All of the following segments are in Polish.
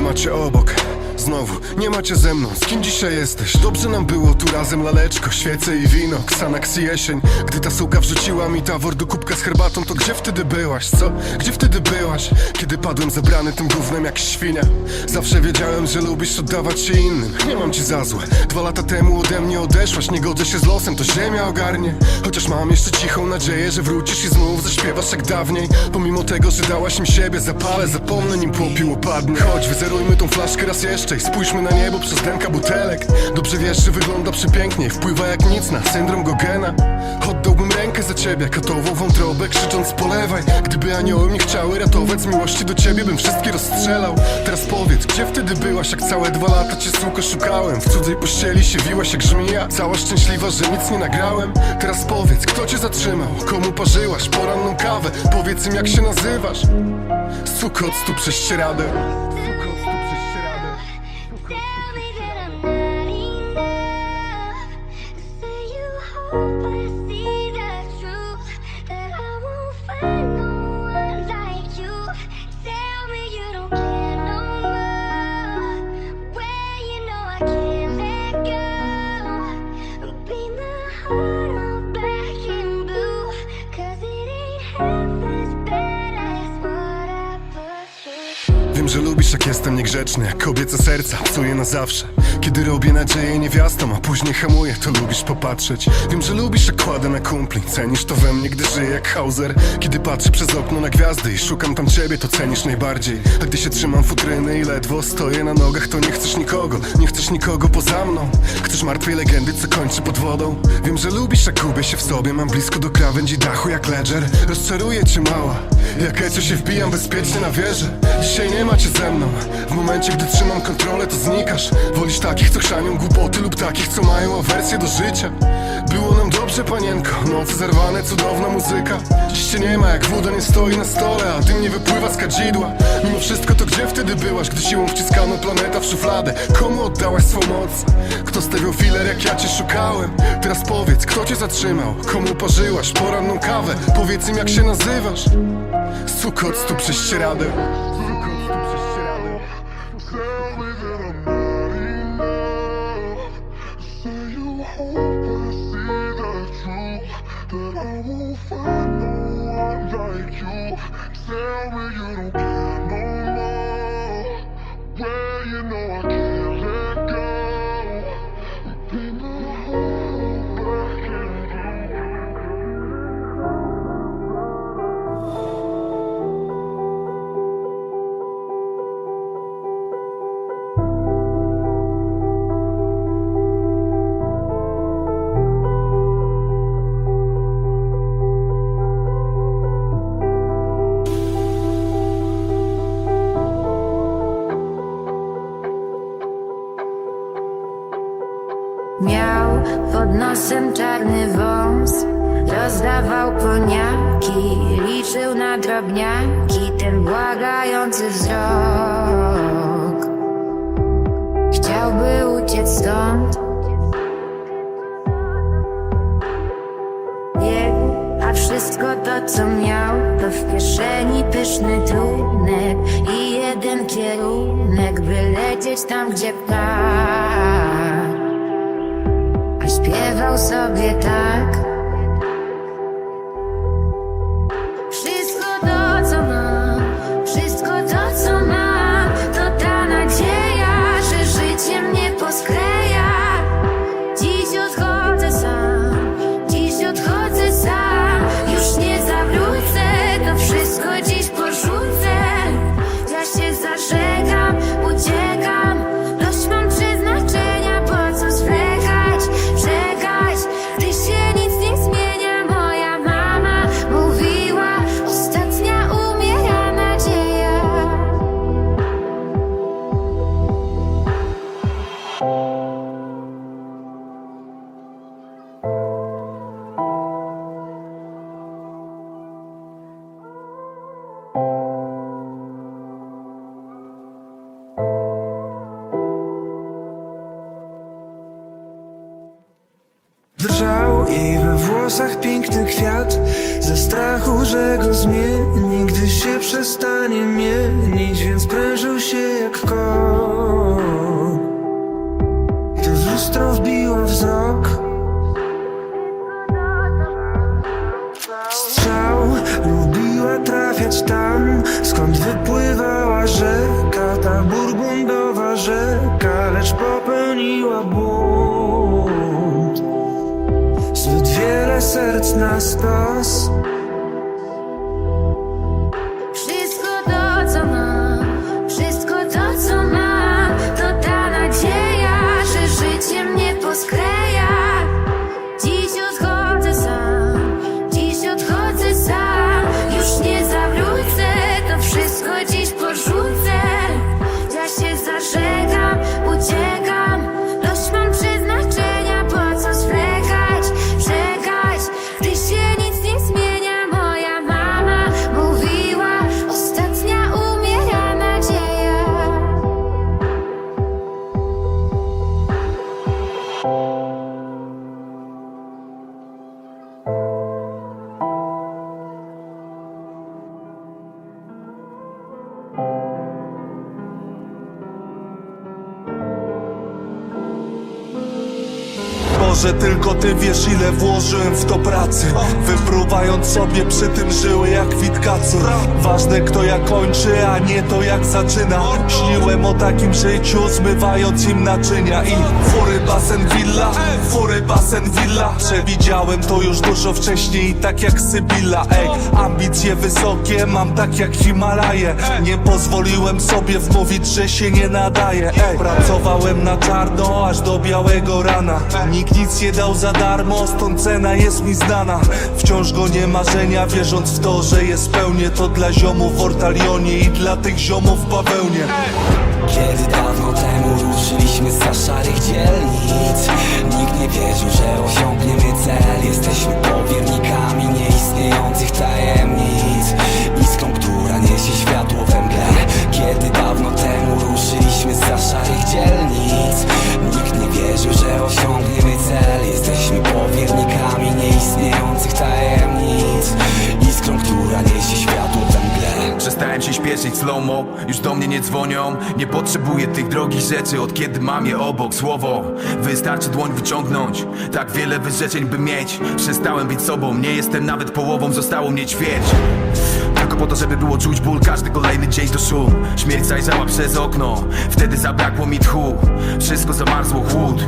macie obok Znowu, nie macie ze mną, z kim dzisiaj jesteś? Dobrze nam było tu razem laleczko, świece i wino Xanax i jesień, gdy ta suka wrzuciła mi tawor do kubka z herbatą To gdzie wtedy byłaś, co? Gdzie wtedy byłaś? Kiedy padłem zabrany tym gównem jak świnia. Zawsze wiedziałem, że lubisz oddawać się innym. Nie mam ci za złe, dwa lata temu ode mnie odeszłaś. Nie godzę się z losem, to ziemia ogarnie. Chociaż mam jeszcze cichą nadzieję, że wrócisz i znów zaśpiewasz jak dawniej. Pomimo tego, że dałaś mi siebie, zapalę, zapomnę nim popiół opadnie Chodź, wyzerujmy tą flaszkę raz jeszcze spójrzmy na niebo przez denka butelek. Dobrze wiesz, że wygląda przepięknie, wpływa jak nic na syndrom Gogena. Oddałbym rękę za ciebie, katową wątrobę, krzycząc polewaj Gdyby anioły mnie chciały ratować z miłości do ciebie, bym wszystkie rozstrzelał. Teraz powiedz, gdzie wtedy byłaś, jak całe dwa lata cię suko szukałem. W cudzej pościeli się wiłaś jak żmija, cała szczęśliwa, że nic nie nagrałem. Teraz powiedz, kto cię zatrzymał, komu parzyłaś poranną kawę? Powiedz im jak się nazywasz. Suko, octu prześcieradę Wiem, że lubisz jak jestem niegrzeczny Jak kobiece serca, psuję na zawsze Kiedy robię nadzieję niewiastom A później hamuję, to lubisz popatrzeć. Wiem, że lubisz jak kładę na kumpli Cenisz to we mnie, gdy żyję jak Hauser. Kiedy patrzę przez okno na gwiazdy I szukam tam ciebie, to cenisz najbardziej. A gdy się trzymam futryny i ledwo stoję na nogach To nie chcesz nikogo, nie chcesz nikogo poza mną. Chcesz martwej legendy, co kończy pod wodą. Wiem, że lubisz jak gubię się w sobie Mam blisko do krawędzi dachu jak ledger. Rozczaruję cię mała Jak Ecio się wbijam bezpiecznie na wieżę Dzisiaj nie macie ze mną. W momencie, gdy trzymam kontrolę, to znikasz. Wolisz takich, co chrzanią głupoty Lub takich, co mają awersję do życia. Było nam dobrze, panienko Noce zerwane, cudowna muzyka Dziś cię nie ma, jak woda nie stoi na stole A dym nie wypływa z kadzidła Mimo wszystko, to gdzie wtedy byłaś Gdy siłą wciskano planeta w szufladę Komu oddałaś swą moc? Kto stawiał filer, jak ja cię szukałem? Teraz powiedz, kto cię zatrzymał? Komu parzyłaś poranną kawę? Powiedz im, jak się nazywasz Suko, octu prześcieradę find no one like you. Tell me you don't care Miał pod nosem czarny wąs. Rozdawał koniaki Liczył na drobniaki Ten błagający wzrok. Chciałby uciec stąd. Biegł, a wszystko to co miał To w kieszeni pyszny trunek I jeden kierunek By lecieć tam gdzie ptak sobie tak Ze strachu, że go zmieni Gdy się przestanie mienić Więc prężył się lekko Gdy w lustro wbiła wzrok Strzał lubiła trafiać tam Skąd wypływała rzeka Ta burgundowa rzeka Lecz popełniła błąd. Zbyt wiele serc na stos Boże, tylko Ty wiesz ile włożyłem w to pracy. Wypruwając sobie przy tym żyły jak Witkacy Ważne kto jak kończy, a nie to jak zaczyna. Śniłem o takim życiu, zmywając im naczynia. I fury basen villa, fury basen villa Przewidziałem to już dużo wcześniej, tak jak Sybilla. Ej, ambicje wysokie, mam tak jak Himalaje. Nie pozwoliłem sobie wmówić, że się nie nadaje. Ej, pracowałem na czarno, aż do białego rana. Nikt nic nie dał za darmo, stąd cena jest mi znana. Wciąż gonię marzenia, wierząc w to, że je spełnię To dla ziomów w Ortalionie i dla tych ziomów w bawełnie Kiedy dawno temu ruszyliśmy za szarych dzielnic Nikt nie wierzył, dzwonią. Nie potrzebuję tych drogich rzeczy, od kiedy mam je obok Słowo, wystarczy dłoń wyciągnąć Tak wiele wyrzeczeń by mieć. Przestałem być sobą, nie jestem nawet połową Zostało mnie ćwierć. Tylko po to, żeby było czuć ból Każdy kolejny dzień to szum. Śmierć zajrzała przez okno Wtedy zabrakło mi tchu. Wszystko zamarzło chłód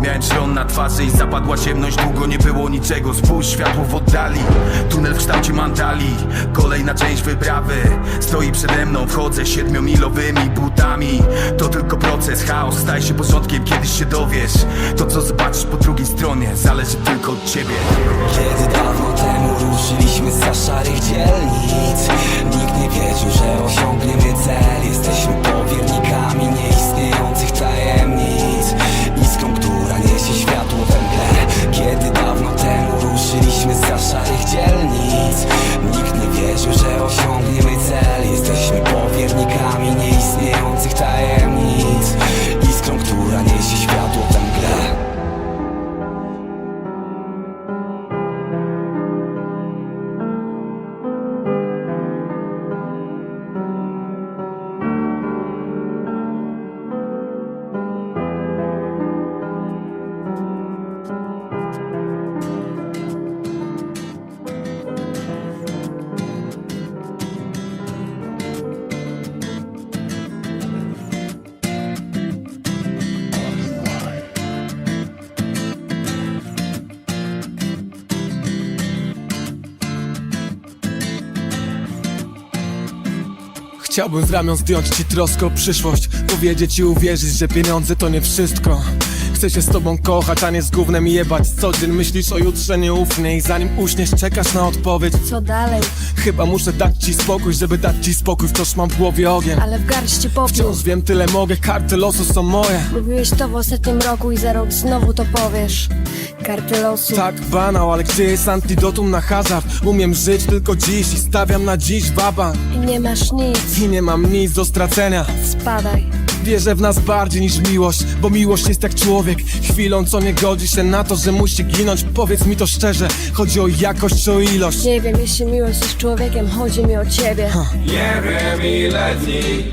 Miałem szron na twarzy i zapadła ciemność. Długo nie było niczego. Spójrz światło w oddali. Tunel w kształcie mandali. Kolejna część wyprawy. Stoi przede mną. Wchodzę siedmiomilowymi butami. To tylko proces, chaos Staje się porządkiem, kiedyś się dowiesz. To co zobaczysz po drugiej stronie Zależy tylko od ciebie. Kiedy dawno temu ruszyliśmy za szarych dzielnic Chciałbym z ramion zdjąć ci troskę o przyszłość Powiedzieć i uwierzyć, że pieniądze to nie wszystko Chcę się z tobą kochać, a nie z gównem jebać Co dzień myślisz o jutrze nieufnie I zanim uśniesz czekasz na odpowiedź. Co dalej? Chyba muszę dać ci spokój, żeby dać ci spokój. Wciąż mam w głowie ogień. Ale w garści popiół. Wciąż wiem tyle mogę, karty losu są moje. Mówiłeś to w ostatnim roku i za rok znowu to powiesz. Karty losu. Tak banał, ale gdzie jest antidotum na hazard? Umiem żyć tylko dziś i stawiam na dziś baba. I nie masz nic, I nie mam nic do stracenia. Spadaj Wierzę w nas bardziej niż miłość Bo miłość jest jak człowiek. Chwilą co nie godzi się na to, że musi ginąć. Powiedz mi to szczerze Chodzi o jakość czy o ilość. Nie wiem, jeśli miłość jest człowiekiem, chodzi mi o ciebie. Nie wiem ile dni,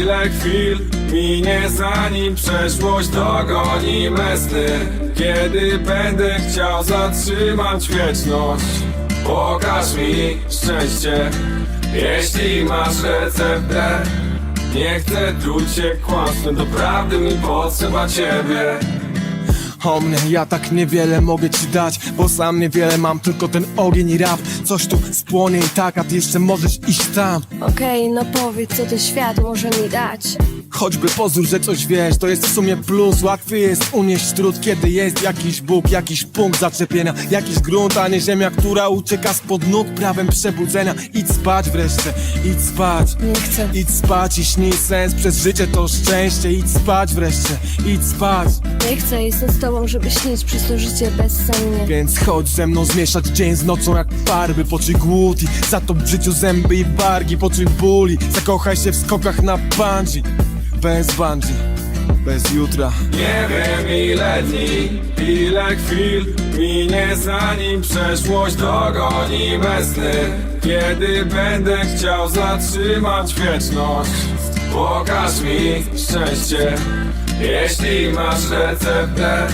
ile chwil minie zanim przeszłość dogoni me sny. Kiedy będę chciał zatrzymać wieczność Pokaż mi szczęście, jeśli masz receptę Nie chcę truć się kłamstwem, doprawdy mi potrzeba ciebie. O mnie, ja tak niewiele mogę ci dać Bo sam niewiele mam, tylko ten ogień i rap. Coś tu spłonie i tak, a ty jeszcze możesz iść tam. Okej, no powiedz, co ten świat może mi dać Choćby pozór, że coś wiesz, to jest w sumie plus. Łatwiej jest unieść trud, kiedy jest jakiś Bóg Jakiś punkt zaczepienia, jakiś grunt A nie ziemia, która ucieka spod nóg Prawem przebudzenia, idź spać wreszcie Idź spać, Nie chcę. Idź spać i śnij sens. Przez życie to szczęście, idź spać wreszcie Idź spać, Nie chcę, jestem z tobą, żeby śnić przez to życie bezsennie. Więc chodź ze mną zmieszać dzień z nocą jak farby. Poczuj głód i zatop w życiu zęby i wargi. Poczuj ból i zakochaj się w skokach na bungee Bez bungee, bez jutra. Nie wiem ile dni, ile chwil minie zanim przeszłość dogoni me sny. Kiedy będę chciał zatrzymać wieczność Pokaż mi szczęście, jeśli masz receptę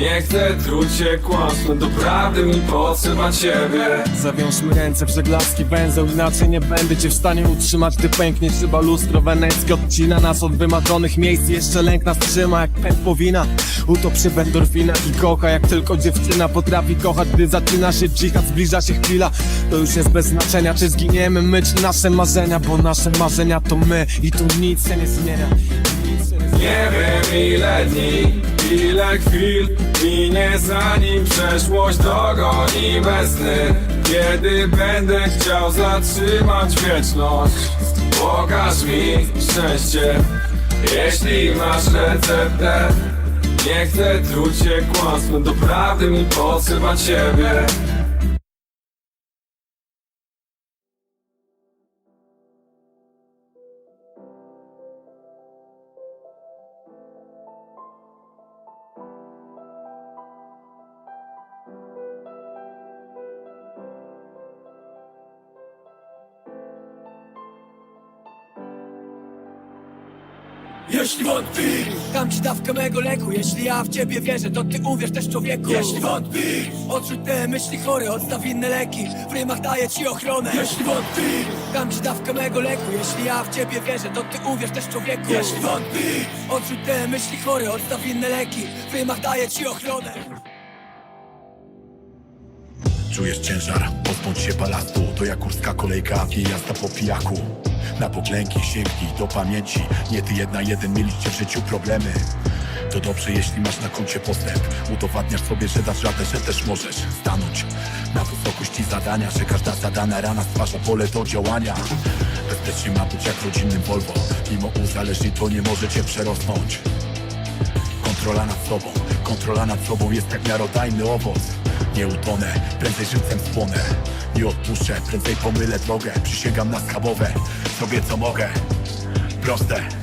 Nie chcę truć się kłamstwem, doprawdy mi potrzeba ciebie. Zawiążmy ręce w żeglarski węzeł Inaczej nie będę cię w stanie utrzymać. Gdy pęknie szyba lustro weneckie Odcina nas od wymarzonych miejsc. Jeszcze lęk nas trzyma jak pęd powina Utop się w endorfinach i kocha Jak tylko dziewczyna potrafi kochać. Gdy zaczyna się dżihad, zbliża się chwila. To już jest bez znaczenia Czy zginiemy my, czy nasze marzenia. Bo nasze marzenia to my I tu nic się nie zmienia. Nic się nie zmienia. Nie wiem ile dni, ile chwil minie zanim przeszłość dogoni me sny. Kiedy będę chciał zatrzymać wieczność Pokaż mi szczęście, jeśli masz receptę Nie chcę truć się kłamstwem, doprawdy mi potrzeba ciebie dam ci dawkę mego leku. Jeśli ja w ciebie wierzę, to ty uwierz też człowieku. Jeśli wątpisz, odrzuć te myśli chore Odstaw inne leki, w rymach daję ci ochronę. Jeśli wątpisz, dam ci dawkę mego leku. Jeśli ja w ciebie wierzę, to ty uwierz też człowieku. Jeśli wątpisz, odrzuć te myśli chore Odstaw inne leki, w rymach daję ci ochronę Czujesz ciężar, pozbądź się balastu To jak górska kolejka. I jazda po pijaku Na poklęki sięgnij do pamięci. Nie ty jedna, jeden mieliście w życiu problemy. To dobrze, jeśli masz na koncie postęp. Udowadniasz sobie, że dasz radę, że też możesz stanąć Na wysokości zadania, że każda zadana rana stwarza pole do działania. Bezpiecznie ma być jak rodzinnym Volvo. Mimo uzależnień to nie może cię przerosnąć. Kontrola nad sobą, kontrola nad sobą jest jak miarodajny owoc Nie utonę, prędzej żywcem spłonę. Nie odpuszczę, prędzej pomylę drogę. Przysięgam na skabowe, zrobię co mogę. Proste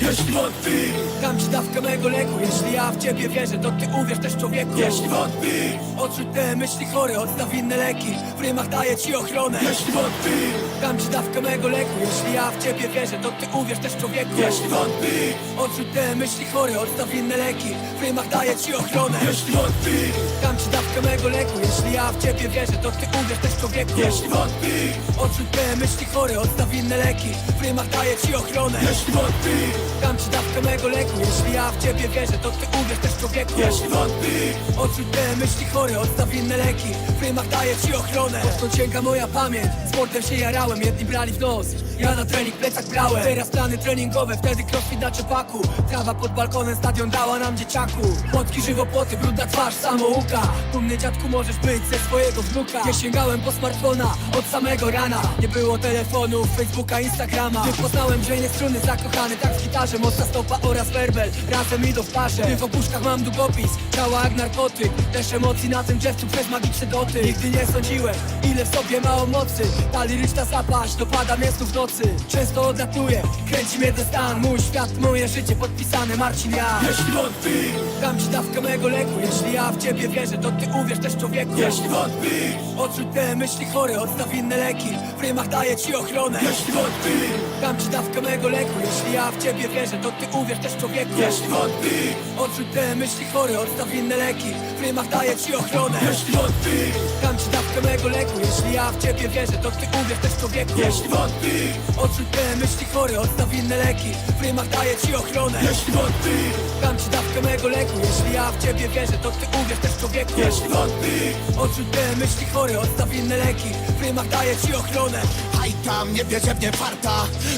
Jeśli wątpisz, dam ci dawkę mego leku. Jeśli ja w ciebie wierzę, to ty uwierz też człowieku. Jeśli wątpisz, odrzuć te myśli chore Odstaw inne leki, w rymach daję ci ochronę. Jeśli wątpisz, dam ci dawkę mego leku. Jeśli ja w ciebie wierzę, to ty uwierz też człowieku. Jeśli wątpisz, odrzuć te myśli chore Odstaw inne leki, w rymach daję ci ochronę. Jeśli wątpisz, dam ci dawkę mego leku. Jeśli ja w ciebie wierzę, to ty uwierz też człowieku. Jeśli wątpisz, odrzuć te myśli chore Odstaw inne leki, w rymach daję ci ochronę. Jeśli wątpisz, Dam ci dawkę mego leku. Jeśli ja w ciebie wierzę, to ty uwierz też człowieku. Jeśli wątpisz, odrzuć te myśli chore Odstaw inne leki, w rymach daję ci ochronę. Odkąd sięga moja pamięć, sportem się jarałem. Jedni brali w nos, ja na trening plecak brałem. Teraz plany treningowe, wtedy crossfit na czepaku. Trawa pod balkonem, stadion dała nam dzieciaku. Płotki, żywopłoty, brudna twarz, samouka. Dumny dziadku możesz być ze swojego wnuka. Nie sięgałem po smartfona od samego rana. Nie było telefonów, Facebooka, Instagrama. Gdy poznałem brzenie struny, zakochany tak w gitarze Mocna stopa oraz werbel, razem idą w parze. Gdy w opuszkach mam długopis, działa jak narkotyk. Też emocji na tym drzewcu przez magiczny dotyk. Nigdy nie sądziłem, ile w sobie ma mocy. Ta liryczna zapaść dopada mnie w nocy. Nocy Często odlatuję, kręci mnie ten stan. Mój świat, moje życie podpisane Marcin ja. Jeśli wątpisz Dam ci dawkę mego leku. Jeśli ja w ciebie wierzę, to ty uwierz też człowieku. Jeśli wątpisz Odrzuć te myśli chore, odstaw inne leki. W rymach daję ci ochronę. Jeśli wątpisz Dam ci dawkę mego leku. Jeśli ja w ciebie wierzę, to ty uwierz też człowieku. Jeśli wątpisz Odrzuć te myśli chore, odstaw inne leki. W rymach daję ci ochronę. Jeśli wątpisz Dam ci dawkę mego leku. Jeśli ja w ciebie wierzę, to ty uwierz też człowieku. Jeśli wątpisz Odrzuć te myśli chore, odstaw inne leki. W rymach daję ci ochronę. Jeśli wątpisz Dam ci dawkę mego leku. Jeśli ja w ciebie wierzę, to ty uwierz też człowieku. Jeśli wątpisz Odrzuć te myśli chore, odstaw inne leki W rymach daję ci ochronę. Haj tam, nie bierze mnie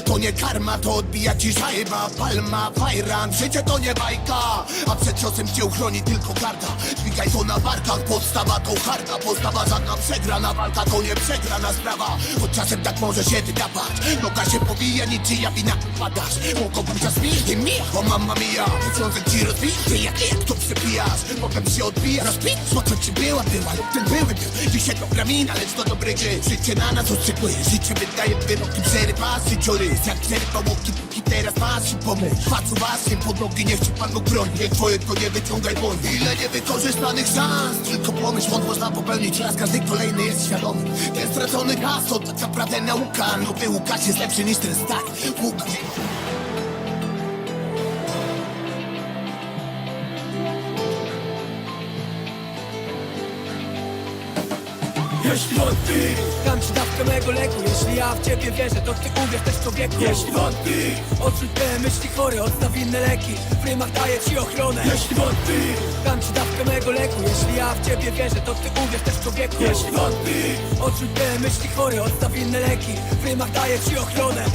To nie karma, to odbija ci szajba. Palma, fajran, życie to nie bajka. A przed ciosem cię uchroni tylko karta. Dźwigaj to na barkach, podstawa to harda Postawa żadna przegrana, walka to nie przegrana sprawa. Choć czasem tak może się wydawać. Noga się powija, niczyja wina padasz. Mogą czas mi i mi, o mamma mia. Związek ci rozbij, ty jak jak to przepijasz Potem się odbija, rozpij, co ci była, była lub ten były był Dzisiaj dobra mina, lecz to dobry gry Życie na nas oczekuje, życie wydaje wyroki. Przerywa życiorys, jak przerwa łopki Póki teraz masz i pomóż Patrz uważnie pod nogi, niech ci Pan Bóg broni Nie twojego nie wyciągaj błąd Ile niewykorzystanych szans Tylko pomyśl, błąd można popełnić raz. Każdy kolejny jest świadomy. Ten stracony czas to tak naprawdę nauka Nowy Łukasz jest lepszy niż ten stary Łukasz Jeśli wątpisz Dam ci dawkę mego leku. Jeśli ja w ciebie wierzę, to ty uwierz też człowieku. Jeśli wątpisz Odrzuć te myśli chore, odstaw inne leki. W rymach daję ci ochronę. Jeśli wątpisz Dam ci dawkę mego leku. Jeśli ja w ciebie wierzę, to ty uwierz też człowieku. Jeśli wątpisz Odrzuć te myśli chore, odstaw inne leki. W rymach daję ci ochronę